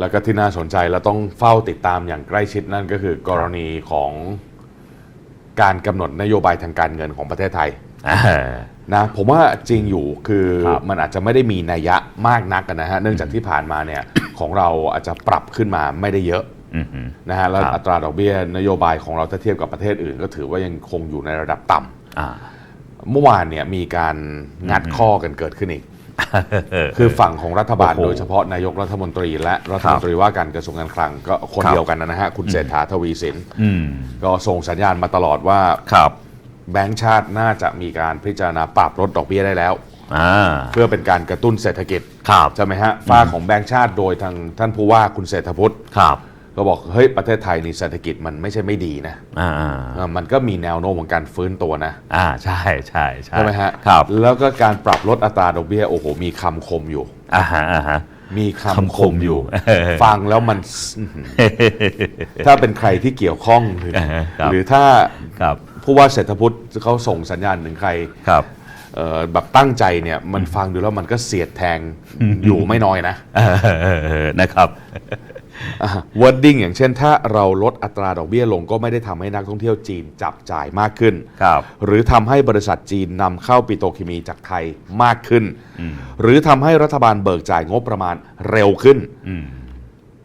แล้วก็ที่น่าสนใจและต้องเฝ้าติดตามอย่างใกล้ชิดนั่นก็คือกรณีของการกำหนดนโยบายทางการเงินของประเทศไทยอ่านะผมว่าจริงอยู่คือครับมันอาจจะไม่ได้มีนัยยะมากนักนะฮะเนื่องจากที่ผ่านมาเนี่ยของเราอาจจะปรับขึ้นมาไม่ได้เยอะอือหือนะฮะแล้วครับอัตราดอกเบี้ยนโยบายของเราถ้าเทียบกับประเทศอื่น ก็ถือว่ายังคงอยู่ในระดับต่ำอ่าเมื่อวานเนี่ยมีการงัดข้อกันเกิดขึ้นอีกเออ คือฝั่งของรัฐบาลโอ้โหโดยเฉพาะนายกรัฐมนตรี และรัฐมนตรีว่าการกระทรวงการคลังก็คนครับเดียวกันนะฮะ คุณเศรษฐาทวีสินอืมก็ส่งสัญญาณมาตลอดว่าครับแบงก์ชาติน่าจะมีการพิจารณาปรับลดดอกเบี้ยได้แล้วอ่าเพื่อเป็นการกระตุ้นเศรษฐกิจครับใช่ไหมฮะฝ้าของแบงก์ชาติโดยทางท่านผู้ว่าคุณเศรษฐพุทธครับ ก็บอกเฮ้ยประเทศไทยนี่เศรษฐกิจมันไม่ใช่ไม่ดีนะอ่าอ่าเออมันก็มีแนวโน้มของการฟื้นตัวนะอ่าใช่ใช่ใช่ใช่ไหมฮะครับแล้วก็การปรับลดอัตราดอกเบี้ยโอ้โหมีคำคมอยู่ อ่าฮะอ่าฮะ มีคำคำคคมมออยู่ยู่ ฟังแล้วมันอื้อหือถ้าเป็นใครที่เกี่ยวข้องหรือครับ หรือถ้าครับผู้ว่าเศรษฐพุทธเขาส่งสัญญาณถึงใครครับ เอ่อแบบตั้งใจเนี่ยมันฟังดูแล้วมันก็เสียดแทงอยู่ไม่น้อยนะ เออเออเออนะครับ วอร์ดิ้งอย่างเช่น ถ้าเราลดอัตราดอกเบี้ยลงก็ไม่ได้ทำให้นักท่องเที่ยวจีนจับจ่ายมากขึ้น ครับ หรือทำให้บริษัทจีนนำเข้าปิโตรเคมีจากไทยมากขึ้น หรือทำให้รัฐบาลเบิกจ่ายงบประมาณเร็วขึ้นอืม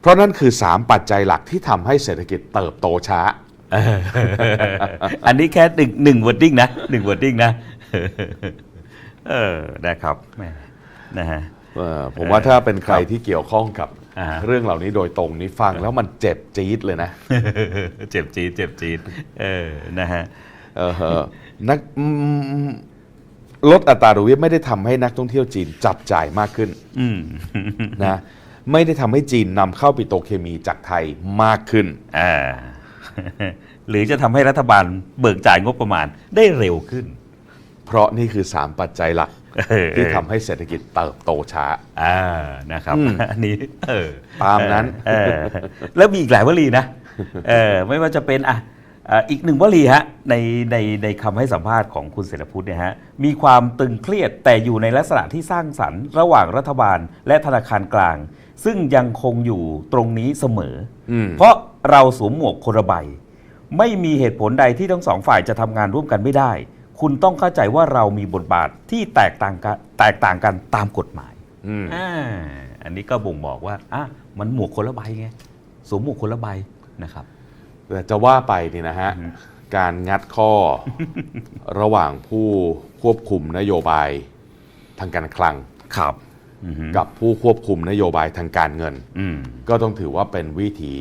เพราะนั่นคือ 3 ปัจจัยหลักที่ทำให้เศรษฐกิจเติบโตช้า อันนี้แค่หนึ่งหนึ่งวอร์ดิ้งนะหนึ่งวอร์ดิ้งนะ เออนะครับแหมนะฮะ เอ่อผมว่าถ้าเป็นใครที่เกี่ยวข้องกับอ่า เรื่องเหล่านี้โดยตรงนี้ฟังแล้วมันเจ็บจี๊ดเลยนะเจ็บจี๊ดเจ็บจี๊ดเออนะฮะ เออเออนักอืมลดอัตราดอกเบี้ยไม่ได้ทำให้นักท่องเที่ยวจีนจับจ่ายมากขึ้นอืมนะไม่ได้ทำให้จีนนำเข้าปิโตรเคมีจากไทยมากขึ้น อ่า หรือจะทำให้รัฐบาลเบิกจ่ายงบประมาณได้เร็วขึ้น เพราะนี่คือ 3 ปัจจัยหลักเออ ที่ทำให้เศรษฐกิจเติบโตช้า อ่านะครับ อืม อันนี้เออตามนั้น เออแล้วมีอีกหลายวลีนะเออไม่ว่าจะเป็นอะอะอีกหนึ่งวลีฮะในในในคำให้สัมภาษณ์ของคุณเศรษฐพุทธเนี่ยฮะมีความตึงเครียดแต่อยู่ในลักษณะที่สร้างสรรค์ระหว่างรัฐบาลและธนาคารกลาง ซึ่งยังคงอยู่ตรงนี้เสมออม เพราะเราสวมหมวกคนละใบ ไม่มีเหตุผลใดที่ทั้งสองฝ่ายจะทำงานร่วมกันไม่ได้ คุณต้องเข้าใจว่าเรามีบทบาทที่แตกต่างกันแตกต่างกันตามกฎหมายอืมอ่าอันนี้ก็บ่งบอกว่าอะมันหมวกคนละใบไงสวมหมวกคนละใบนะครับ แต่จะว่าไปนี่นะฮะการงัดข้อ ระหว่างผู้ควบคุมนโยบายทางการคลัง ครับกับผู้ควบคุมนโยบายทางการเงิน อืม ก็ต้องถือว่าเป็นวิถี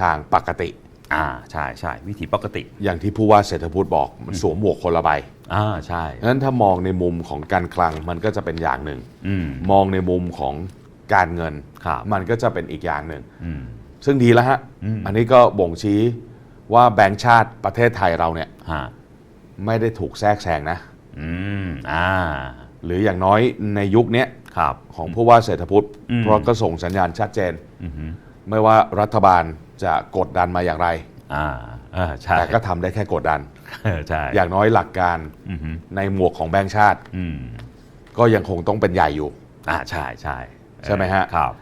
ทางปกติ อ่าใช่ใช่วิธีปกติ อย่างที่ผู้ว่าเศรษฐพุทธบอกมันสวมหมวกคนละใบอ่าใช่งั้นถ้ามองในมุมของการคลังมันก็จะเป็นอย่างหนึ่งอืม มองในมุมของการเงินครับมันก็จะเป็นอีกอย่างหนึ่ง อืม ซึ่งดีแล้วฮะ อืม อันนี้ก็บ่งชี้ว่าแบงก์ชาติประเทศไทยเราเนี่ยฮะไม่ได้ถูกแทรกแซงนะ อืมอ่าหรืออย่างน้อยในยุคเนี้ยครับ ของผู้ว่าเศรษฐพุทธอืม เพราะก็ส่งสัญญาณชัดเจน อือหือไม่ว่ารัฐบาล จะกดดันมาอย่างไร อ่าอ่าใช่แต่ก็ทำได้แค่กดดันเออใช่อย่างน้อยหลักการอือหือในหมวกของแบงก์ชาติ อืมก็ยังคงต้องเป็นใหญ่อยู่ อ่าใช่ใช่ใช่ไหมฮะ ครับ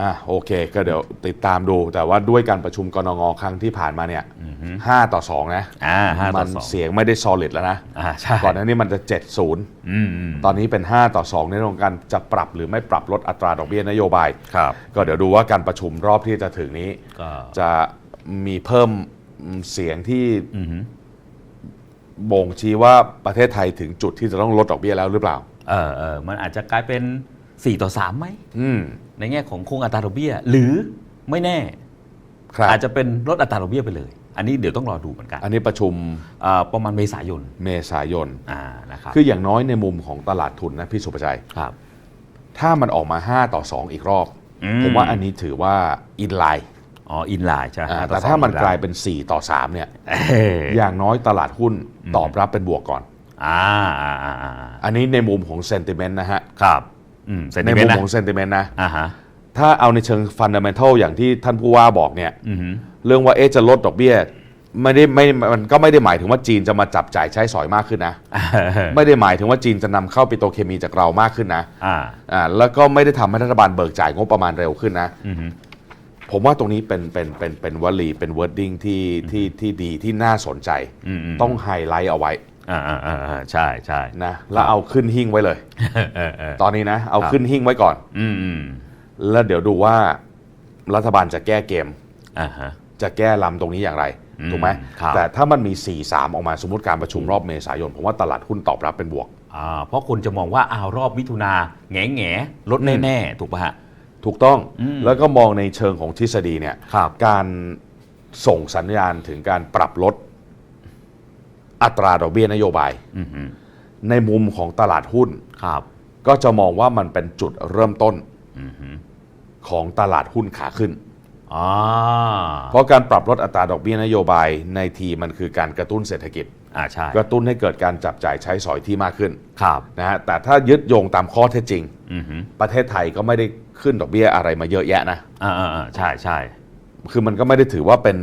อะโอเค ก็เดี๋ยวติดตามดูแต่ว่าด้วยการประชุมกรงงครั้งที่ผ่านมาเนี่ยอือหือห้าต่อสองนะอ่าห้าต่มัอนสองเสียงไม่ได้ solid แล้วนะอ่าใช่ก่อนหน้านี้มันจะ 7 0 อืมอืมตอนนี้เป็น 5 ต่อ 2 ในเรื่องของการจะปรับหรือไม่ปรับลดอัตราดอกเบี้ยนโยบาย ครับ ก็เดี๋ยวดูว่าการประชุมรอบที่จะถึงนี้ ก็จะมีเพิ่มเสียงที่อือหือบ่งชี้ว่าประเทศไทยถึงจุดที่จะต้องลดดอกเบี้ยแล้วหรือเปล่า เออเออมันอาจจะกลายเป็น 4 ต่อ 3ไหมอืม ในแง่ของคงอัตราดอกเบี้ย หรือไม่แน่ ครับ อาจจะเป็นลดอัตราดอกเบี้ยไปเลย อันนี้เดี๋ยวต้องรอดูเหมือนกันอันนี้ประชุมอ่าประมาณเมษายนเมษายน อ่านะครับคืออย่างน้อยในมุมของตลาดทุนนะพี่สุประชัย ครับ ถ้ามันออกมา 5 ต่อ 2 อีกรอบ อืม ผมว่าอันนี้ถือว่าอินไลน์อ๋ออินไลน์ใช่ไหมแต่ถ้ามันกลายเป็น 4 ต่อ 3 เนี่ย เอ้ยอย่างน้อยตลาดหุ้นตอบรับเป็นบวกก่อน อ่าอ่าอ่าอ่าอันนี้ในมุมของเซนติเมนต์นะฮะ ครับอืมเซน ในติเมมุนมต์นะของเซนติเมนต์นะอ่าฮะถ้าเอาในเชิงฟันดัมเ n ทัลอย่างที่ท่านผู้ว่าบอกเนี่ยอือหือเรื่องว่าเอ๊ะจะลดดอกเบี้ยไม่ได้ไม่มันก็ไม่ได้หมายถึงว่าจีนจะมาจับจ่ายใช้สอยมากขึ้นนะ ไม่ได้หมายถึงว่าจีนจะนำเข้าปิโตรเคมีจากเรามากขึ้นนะอ่าอ่าแล้วก็ไม่ได้ทำให้รัฐบาลเบิกจ่ายงบประมาณเร็วขึ้นนะอือฮึผมว่าตรงนี้เป็นเป็นเป็นเป็นวลีเป็นวอร์ดดิ้งที่ที่ที่ดีที่น่าสนใจอืมอืมต้องไฮไลท์เอาไว้ อ่าอ่าอ่าอ่าใช่ใช่นะแล้วเอาขึ้นหิ้งไว้เลยเออเออตอนนี้นะ เอาครับขึ้นหิ้งไว้ก่อน อืมอืมแล้วเดี๋ยวดูว่ารัฐบาลจะแก้เกม อ่าฮะ จะแก้ลำตรงนี้อย่างไรอืมถูกไหม ครับ แต่ถ้ามันมี 4-3 ออกมาสมมติการประชุมรอบเมษายน ผมว่าตลาดหุ้นตอบรับเป็นบวก อ่าเพราะคนจะมองว่าอ้าวรอบมิถุนาแง่แง่ลดแน่ๆถูกป่ะฮะ ถูกต้อง อืม แล้วก็มองในเชิงของทฤษฎีเนี่ย ครับ การส่งสัญญาณถึงการปรับลด อัตราดอกเบี้ยนโยบายอือฮึในมุมของตลาดหุ้น ครับ ก็จะมองว่ามันเป็นจุดเริ่มต้นอือฮึของตลาดหุ้นขาขึ้นอ่าเพราะการปรับลดอัตราดอกเบี้ยนโยบายในทีมันคือการกระตุ้นเศรษฐกิจ อ่าใช่ กระตุ้นให้เกิดการจับจ่ายใช้สอยที่มากขึ้น ครับ นะฮะ แต่ถ้ายึดโยงตามข้อเท็จจริงอือฮึประเทศไทยก็ไม่ได้ขึ้นดอกเบี้ยอะไรมาเยอะแยะนะ อ่าอ่าอ่าใช่ใช่ คือมันก็ไม่ได้ถือว่าเป็น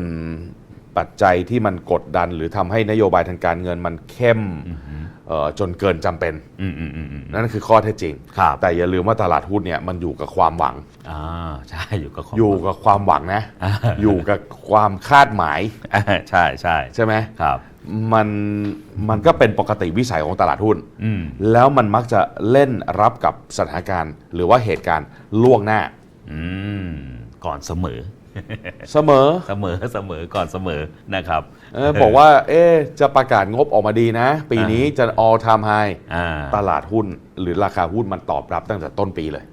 ปัจจัยที่มันกดดัน หรือทำให้นโยบายทางการเงินมันเข้มเอ่อจนเกินจำเป็นอืมอืมอืมอืมนั่นคือข้อเท็จจริงครับแต่อย่าลืมว่าตลาดหุ้นเนี่ยมันอยู่กับความหวังอ่าใช่อยู่กับข้อยู่กับความหวังนะอ่าอยู่กับความคาดหมายอ่าใช่ใช่ใช่ไหมครับมันมันก็เป็นปกติวิสัยของตลาดหุ้นอืมแล้วมันมักจะเล่นรับกับสถานการณ์ หรือว่าเหตุการณ์ล่วงหน้าอืมก่อนเสมอ เสมอเสมอเสมอก่อนเสมอนะครับเออบอกว่า เอ๊ะจะประกาศงบออกมาดีนะ ปีนี้จะ all time high อ่าตลาดหุ้นหรือราคาหุ้นมันตอบรับตั้งแต่ต้นปีเลย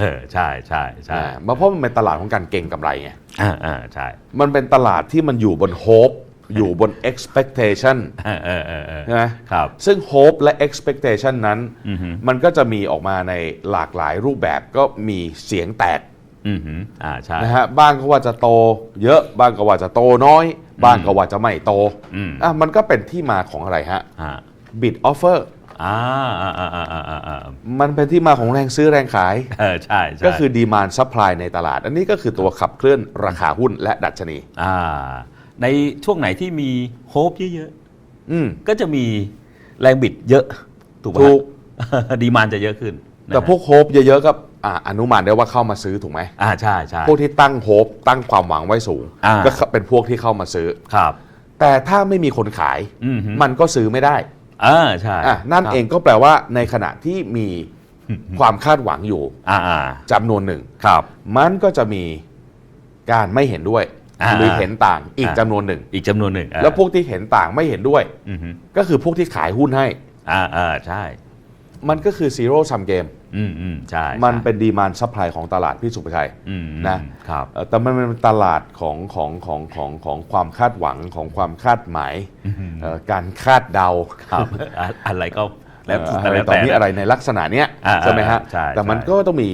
เออใช่ใช่ใช่อ่ามาเพราะมันเป็นตลาดของการเก่งกำไรไงอ่าอ่าใช่มันเป็นตลาดที่มันอยู่บน hope อยู่บน expectation เออเออเออเออใช่ไหมครับ ซึ่ง hope และ expectation นั้นอือฮึมันก็จะมีออกมาในหลากหลายรูปแบบก็มีเสียงแตก อืมหืมอ่าใช่นะฮะบ้างก็ว่าจะโต เยอะบ้างก็ว่าจะโตน้อย บ้างก็ว่าจะไม่โตอืมอะมันก็เป็นที่มาของอะไรฮะอ่า bid offer อ่าอ่าอ่าอ่าอ่าอ่าอ่ามันเป็นที่มาของแรงซื้อแรงขาย เออใช่ใช่ก็คือดีมานซัพพลายในตลาด อันนี้ก็คือตัวขับเคลื่อนราคาหุ้นและดัชนีอ่าในช่วงไหนที่มีโฮปเยอะอืมๆก็จะมีแรงบิดเยอะถูกไหมถูก ดีมานจะเยอะขึ้นนะฮะแต่พวกโฮปเยอะๆก็ อะอนุมานได้ว่าเข้ามาซื้อถูกไหมอ่าใช่ใช่พวกที่ตั้งโฮปตั้งความหวังไว้สูง อ่า ก็เป็นพวกที่เข้ามาซื้อ ครับ แต่ถ้าไม่มีคนขายอืมฮึ มันก็ซื้อไม่ได้อ่าใช่อะนั่นครับเองก็แปลว่าในขณะที่มีความคาดหวังอยู่อ่าอ่าจำนวนหนึ่ง ครับ มันก็จะมีการไม่เห็นด้วย อ่าหรือเห็นต่างอีกอ่า จำนวนหนึ่ง อีกจำนวนหนึ่งอ่าแล้วพวกที่เห็นต่างไม่เห็นด้วย อืมฮึก็คือพวกที่ขายหุ้นให้ อ่าอ่าใช่ มันก็คือ zero sum game อืมอืมใช่มันใช่ เป็นดีมานซัพพลายของตลาดพี่สุภชัย อืมนะ ครับ เอ่อแต่มันเป็นตลาดของของของของของความคาดหวังของความคาดหมายเอ่อการคาดเดาครับอะอะไรก็แล้วเอ่อแต่อะไรแล้วต่อแต่ มีอะไรในลักษณะเนี้ยอ่าใช่ไหมฮะ ใช่แต่มันใช่ก็ต้องมี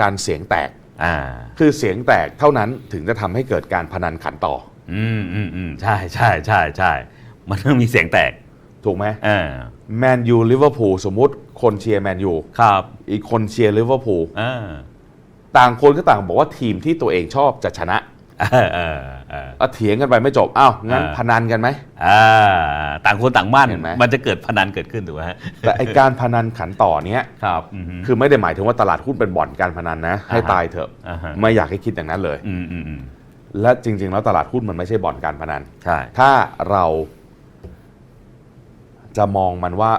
การเสียงแตก อ่า คือเสียงแตกเท่านั้นถึงจะทำให้เกิดการพนันขันต่อ อืมอืมอืมใช่ใช่ใช่ใช่มันต้องมีเสียงแตก ถูกไหมอ่าแมนยูลิเวอร์พูลสมมุติคนเชียร์แมนยูครับ อีกคนเชียร์ลิเวอร์พูลอ่าต่างคนก็ต่างบอกว่าทีมที่ตัวเองชอบจะชนะเออเออเออเอาเถียงกันไปไม่จบ อ้าว งั้นอ่าพนันกันไหมอ่าต่างคนต่างมั่นเห็นไหมมันจะเกิดพนันเกิดขึ้นถูกไหมฮะแต่ไอการพนันขันต่อเนี้ยครับอืมคือไม่ได้หมายถึงว่าตลาดหุ้นเป็นบ่อนการพนันนะ ให้อ่าฮะตายเถอะอ่าฮะไม่อยากให้คิดอย่างนั้นเลยอืมอืมอืมและจริง ๆ แล้วตลาดหุ้นมันไม่ใช่บ่อนการพนันใช่ถ้าเรา จะมองมันว่า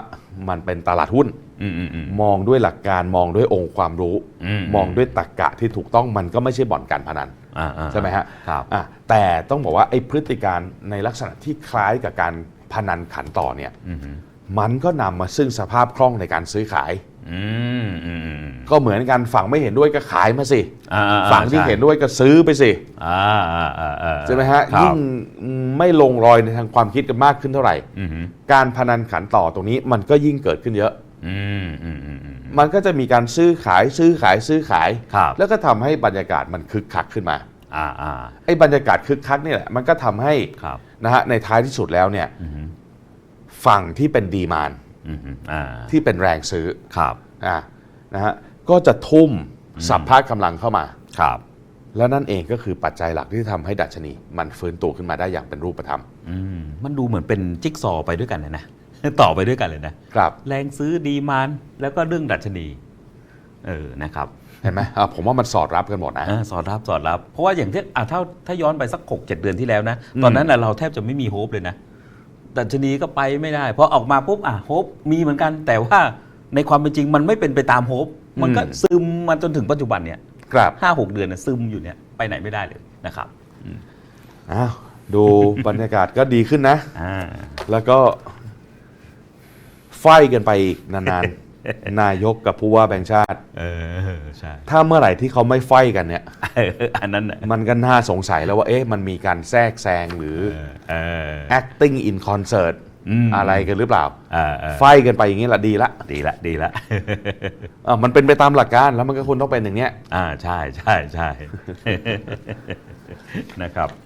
มันเป็นตลาดหุ้นอืมอืมอืมมองด้วยหลักการมองด้วยองค์ความรู้อืมมองด้วยตรรกะที่ถูกต้องมันก็ไม่ใช่บ่อนการพนันอ่าอ่าใช่ไหมฮะครับอะแต่ต้องบอกว่าไอ้พฤติการในลักษณะที่คล้ายกับการพนันขันต่อเนี่ยอืมอืมมันก็นำมาซึ่งสภาพคล่องในการซื้อขายอืมอืมอืม ก็เหมือนกันฝั่งไม่เห็นด้วยก็ขายมาสิอ่าอ่าอ่าฝั่งที่ใช่เห็นด้วยก็ซื้อไปสิอ่าอ่าอ่าอ่าใช่ไหมฮะครับยิ่งไม่ลงรอยในทางความคิดกันมากขึ้นเท่าไหร่อืมอืมการพนันขันต่อตรงนี้มันก็ยิ่งเกิดขึ้นเยอะอืมอืมอืมอืมมันก็จะมีการซื้อขายซื้อขายซื้อขายครับแล้วก็ทำให้บรรยากาศมันคึกคักขึ้นมาอ่าอ่าไอ้บรรยากาศคึกคักนี่แหละ มันก็ทำให้ครับนะฮะในท้ายที่สุดแล้วเนี่ยอืมอืมฝั่งที่เป็นดีมานอืมอืมอ่าที่เป็นแรงซื้อครับอะนะฮะ ก็จะทุ่มสับภาคกำลังเข้ามาครับ และนั่นเองก็คือปัจจัยหลักที่ทำให้ดัชนี มันฟื้นตัวขึ้นมาได้อย่างเป็นรูปธรรมอืมมันดูเหมือนเป็นจิ๊กซอว์ไปด้วยกันเลยนะต่อไปด้วยกันเลยนะครับ แรงซื้อดีมานแล้วก็เรื่องดัชนี เออนะครับเห็นไหมอะผมว่ามันสอดรับกันหมดนะเออสอดรับสอดรับ เพราะว่าอย่างที่อะถ้าถ้าย้อนไปสักหกเจ็ดเดือนที่แล้วนะ ตอนนั้นน่ะเราแทบจะไม่มีโฮปเลยนะดัชนีก็ไปไม่ได้พอออกมาปุ๊บอะโฮปมีเหมือนกัน แต่ว่าในความเป็นจริงมันไม่เป็นไปตามโฮป มันก็อืมซึมมาจนถึงปัจจุบันเนี่ยครับห้าหกเดือนน่ะซึมอยู่เนี่ยไปไหนไม่ได้เลยนะครับอ้าวดูบรรยากาศก็ดีขึ้นนะ อ่า แล้วก็ไฟกันไปอีกนานๆ นายกกับผู้ว่าแบงค์ชาติ เออใช่ถ้าเมื่อไหร่ที่เขาไม่ไฟกันเนี่ย เอออันนั้นน่ะมันก็น่าสงสัยแล้วว่าเอ๊ะมันมีการแทรกแซงหรือ เออเออ acting in concert อืมอะไรกันหรือเปล่าอ่าเออไฟกันไปอย่างนี้ละดีละดีละดีละอะมันเป็นไปตามหลักการแล้วมันก็ควรต้องเป็นอย่างเนี้ยอ่าใช่ใช่ใช่นะครับ